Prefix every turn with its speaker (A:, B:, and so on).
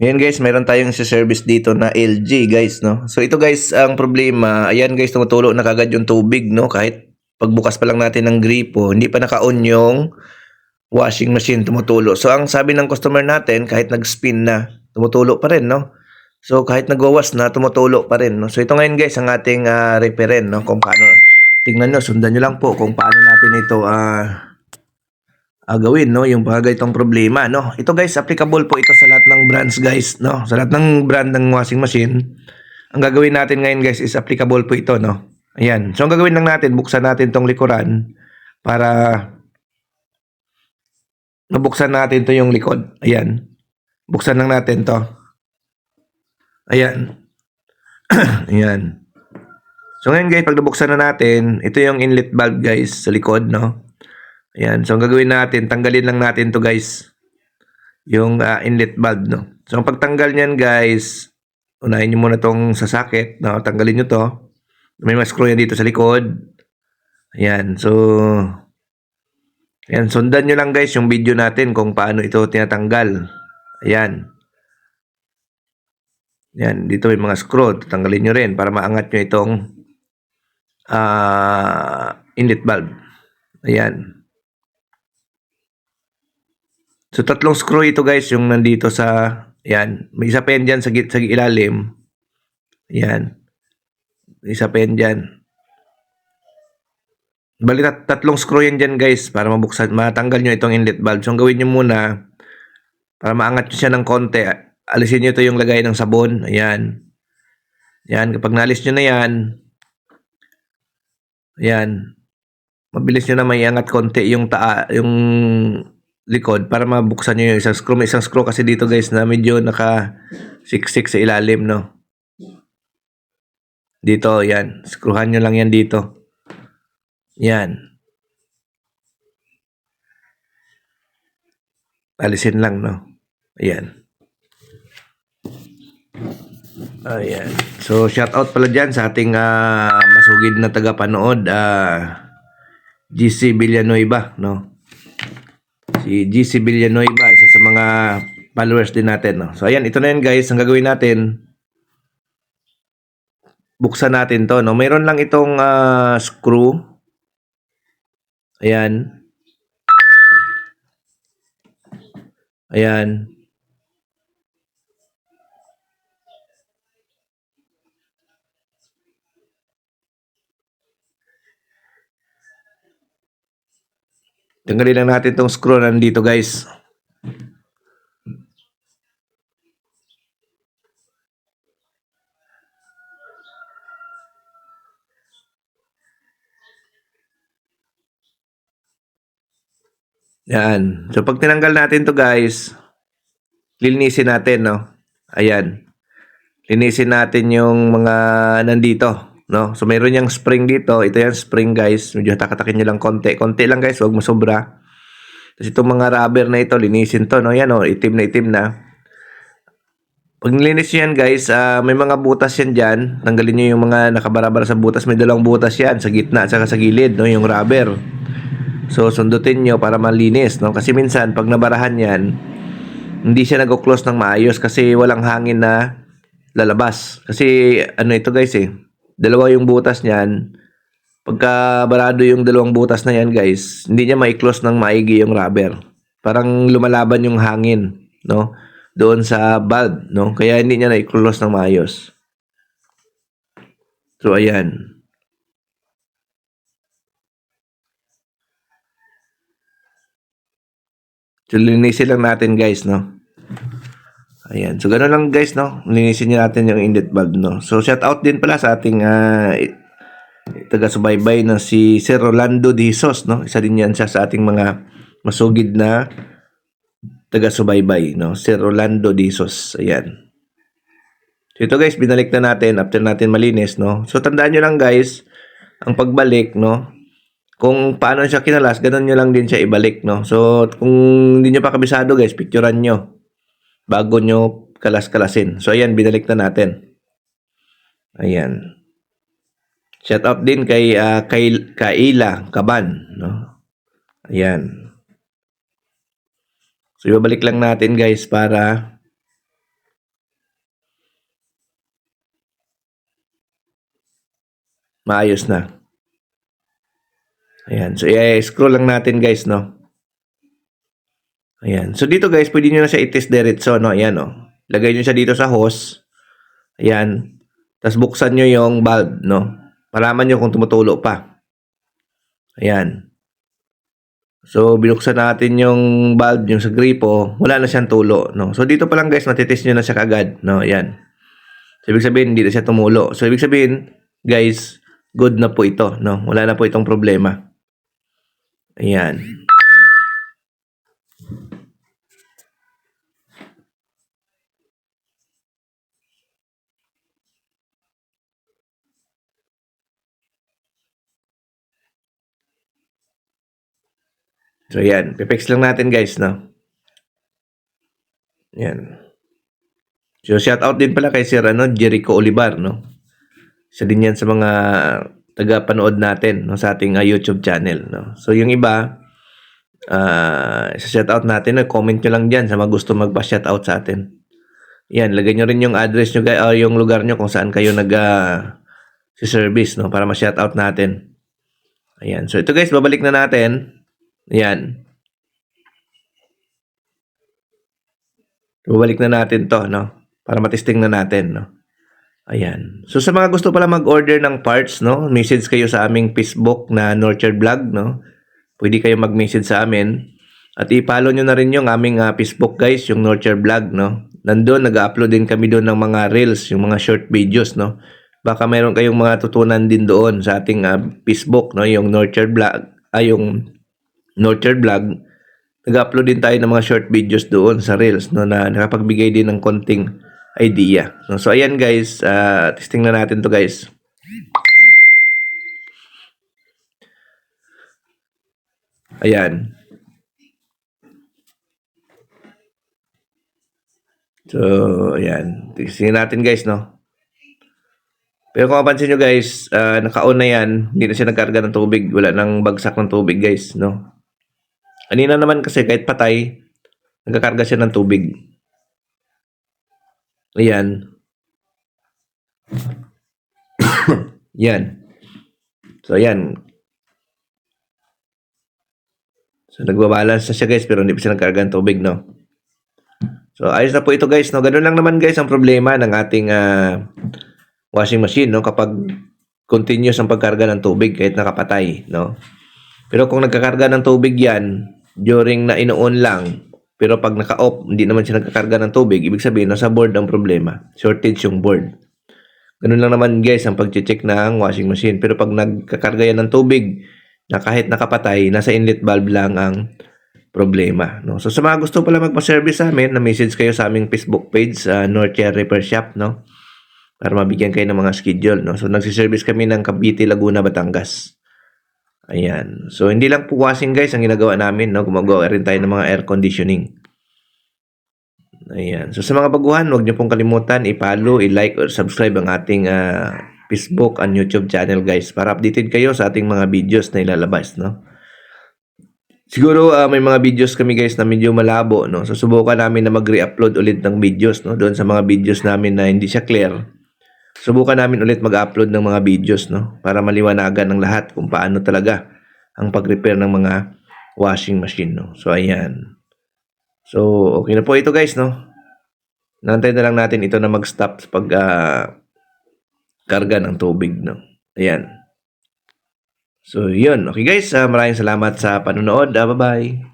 A: Ngayon guys, meron tayong service dito na LG guys, no? So ito guys, ang problema, ayan guys, tumutulo na kagad yung tubig, no? Kahit pagbukas pa lang natin ng gripo, hindi pa naka-on yung washing machine tumutulo. So ang sabi ng customer natin, kahit nag-spin na, tumutulo pa rin, no? So kahit nagwawas na, tumutulo pa rin, no? So ito ngayon guys, ang ating uh, repairin, no? Kung paano, tingnan nyo, sundan nyo lang po kung paano natin ito, ah... uh, gawin no? Yung mga ganitong problema no? Ito guys applicable po ito sa lahat ng brands guys no? Sa lahat ng brand ng washing machine ang gagawin natin ngayon guys is applicable po ito no? Ayan. So ang gagawin lang natin buksan natin tong likuran para nabuksan natin to yung likod. Ayan. Buksan lang natin to. Ayan. Ayan. So ngayon guys pag nabuksan na natin ito yung inlet valve guys sa likod no Ayan. So, ang gagawin natin, tanggalin lang natin to guys. Yung uh, inlet valve, no? So, ang pagtanggal niyan guys, unahin nyo muna tong sasakit. No? Tanggalin nyo to. May mga screw yan dito sa likod. Ayan. So, ayan. Sundan nyo lang guys yung video natin kung paano ito tinatanggal. Ayan. Ayan. Dito may mga screw. Tanggalin nyo rin para maangat nyo itong uh, inlet valve. Ayan. So, tatlong screw ito guys, yung nandito sa, yan. May isa pa yan dyan sa, sa ilalim. Yan. Isa pa yan dyan. Bali, tat tatlong screw yan dyan guys, para mabuksan, matanggal nyo itong inlet valve. So, gawin nyo muna, para maangat nyo siya ng konti, alisin nyo ito yung lagay ng sabon. Ayan. Yan, kapag nalis nyo na yan, yan, mabilis nyo na may angat konti yung taa, yung likod para mabuksan nyo yung isang screw. May isang screw kasi dito guys na medyo naka siksik sa ilalim, no? Dito, yan. Screwhan nyo lang yan dito. Yan. Alisin lang, no? Ayan. Ayan. So, shout out pala dyan sa ating uh, masugid na tagapanood. Uh, GC Villanueva, no? Si GC Villanueva, isa sa mga followers din natin. No? So ayan, ito na yan guys. Ang gagawin natin, buksan natin to. No? Mayroon lang itong uh, screw. Ayan. Ayan. Tanggalin lang natin tong screw nandito guys. Yan. So, pag tinanggal natin to guys, linisin natin, no? Ayan. Linisin natin yung mga nandito no? So mayroon yang spring dito. Ito yung spring guys. Medyo takatakin nyo lang konti. Konti lang guys, huwag mo sobra. Tapos itong mga rubber na ito, linisin to, no? Yan, oh, itim na itim na. Pag nilinis yan guys, uh, may mga butas yan dyan. Tanggalin nyo yung mga nakabarabara sa butas. May dalawang butas yan sa gitna at sa gilid, no? Yung rubber. So, sundutin nyo para malinis, no? Kasi minsan, pag nabarahan yan, hindi siya nag-close ng maayos kasi walang hangin na lalabas. Kasi, ano ito guys eh, dalawa yung butas niyan. Pagka barado yung dalawang butas na yan guys, hindi niya mai-close ng maigi yung rubber. Parang lumalaban yung hangin, no? Doon sa valve, no? Kaya hindi niya na-close ng maayos. So, ayan. So, lang natin guys, no? Ayan. So, gano'n lang guys, no? Linisin nyo natin yung inlet valve, no? So, shout out din pala sa ating uh, taga-subaybay na si Sir Rolando Dizos, no? Isa din yan siya sa ating mga masugid na taga-subaybay, no? Sir Rolando Dizos. Ayan. So, ito guys, binalik na natin after natin malinis, no? So, tandaan nyo lang guys, ang pagbalik, no? Kung paano siya kinalas, ganun nyo lang din siya ibalik, no? So, kung hindi nyo pa kabisado guys, picturean nyo bago nyo kalas-kalasin. So, ayan, binalik na natin. Ayan. Shout out din kay uh, kay Kaila Kaban, no? Ayan. So, ibabalik lang natin, guys, para maayos na. Ayan. So, i-scroll lang natin, guys, no? Ayan. So, dito guys, pwede nyo na siya i-test diretso, no? Ayan, no? Lagay nyo siya dito sa hose. Ayan. Tapos buksan nyo yung valve, no? Malaman nyo kung tumutulo pa. Ayan. So, binuksan natin yung valve, yung sa gripo, wala na siyang tulo, no? So, dito pa lang guys, matitest nyo na siya kagad, no? Ayan. So, ibig sabihin, hindi na siya tumulo. So, ibig sabihin, guys, good na po ito, no? Wala na po itong problema. Ayan. So, yan. Pipix lang natin, guys, no? Yan. So, shout out din pala kay Sir ano, Jericho Olivar, no? Isa din yan sa mga taga-panood natin no, sa ating uh, YouTube channel. No? So, yung iba, uh, shout out natin, no? comment nyo lang dyan sa mga gusto magpa-shout out sa atin. Yan, lagay nyo rin yung address nyo, or yung lugar nyo kung saan kayo nag uh, si service, no? Para ma-shout out natin. Ayan. So, ito guys, babalik na natin. Ayan. Babalik na natin to, no? Para matesting na natin, no? Ayan. So sa mga gusto pala mag-order ng parts, no? Message kayo sa aming Facebook na Nurture Vlog, no? Pwede kayo mag-message sa amin. At i-follow nyo na rin yung aming uh, Facebook guys, yung Nurture Vlog, no? Nandun, nag-upload din kami doon ng mga reels, yung mga short videos, no? Baka mayroon kayong mga tutunan din doon sa ating uh, Facebook, no? Yung Nurture Vlog, ay yung Nurture Vlog. Nag-upload din tayo ng mga short videos doon sa reels, no? Na nakapagbigay din ng konting idea. No? So, ayan guys, uh, testing na natin to guys. Ayan. So, ayan. Testing natin guys, no? Pero kung mapansin nyo guys, uh, naka-on na yan. Hindi na siya nagkarga ng tubig. Wala nang bagsak ng tubig guys, no? Kanina naman kasi kahit patay, nagkakarga siya ng tubig. Ayan. yan. So, ayan. So, nagbabalance na siya guys, pero hindi pa siya nagkarga ng tubig, no? So, ayos na po ito guys, no? Ganun lang naman guys ang problema ng ating uh, washing machine, no? Kapag continuous ang pagkarga ng tubig kahit nakapatay, no? Pero kung nagkakarga ng tubig yan, during na ino-on lang, pero pag naka-off, hindi naman siya nagkakarga ng tubig, ibig sabihin, nasa board ang problema. Shortage yung board. Ganun lang naman guys ang pag-check ng washing machine. Pero pag nagkakarga yan ng tubig, na kahit nakapatay, nasa inlet valve lang ang problema. No? So sa mga gusto pala magpa-service sa amin, na-message kayo sa aming Facebook page, uh, North Repair Shop, no? Para mabigyan kayo ng mga schedule, no? So nagsiservice kami ng Cavite, Laguna, Batangas. Ayan. So, hindi lang po washing guys ang ginagawa namin. No? Gumagawa rin tayo ng mga air conditioning. Ayan. So, sa mga baguhan, huwag niyo pong kalimutan i-follow, i-like, or subscribe ang ating uh, Facebook and YouTube channel guys para updated kayo sa ating mga videos na ilalabas. No? Siguro uh, may mga videos kami guys na medyo malabo. No? So, subukan namin na mag-re-upload ulit ng videos no? doon sa mga videos namin na hindi siya clear subukan namin ulit mag-upload ng mga videos no para maliwanagan ng lahat kung paano talaga ang pag-repair ng mga washing machine no. So ayan. So okay na po ito guys no. Nantay na lang natin ito na mag-stop pag uh, karga ng tubig no. Ayan. So yun. Okay guys, uh, maraming salamat sa panonood. Uh, bye-bye.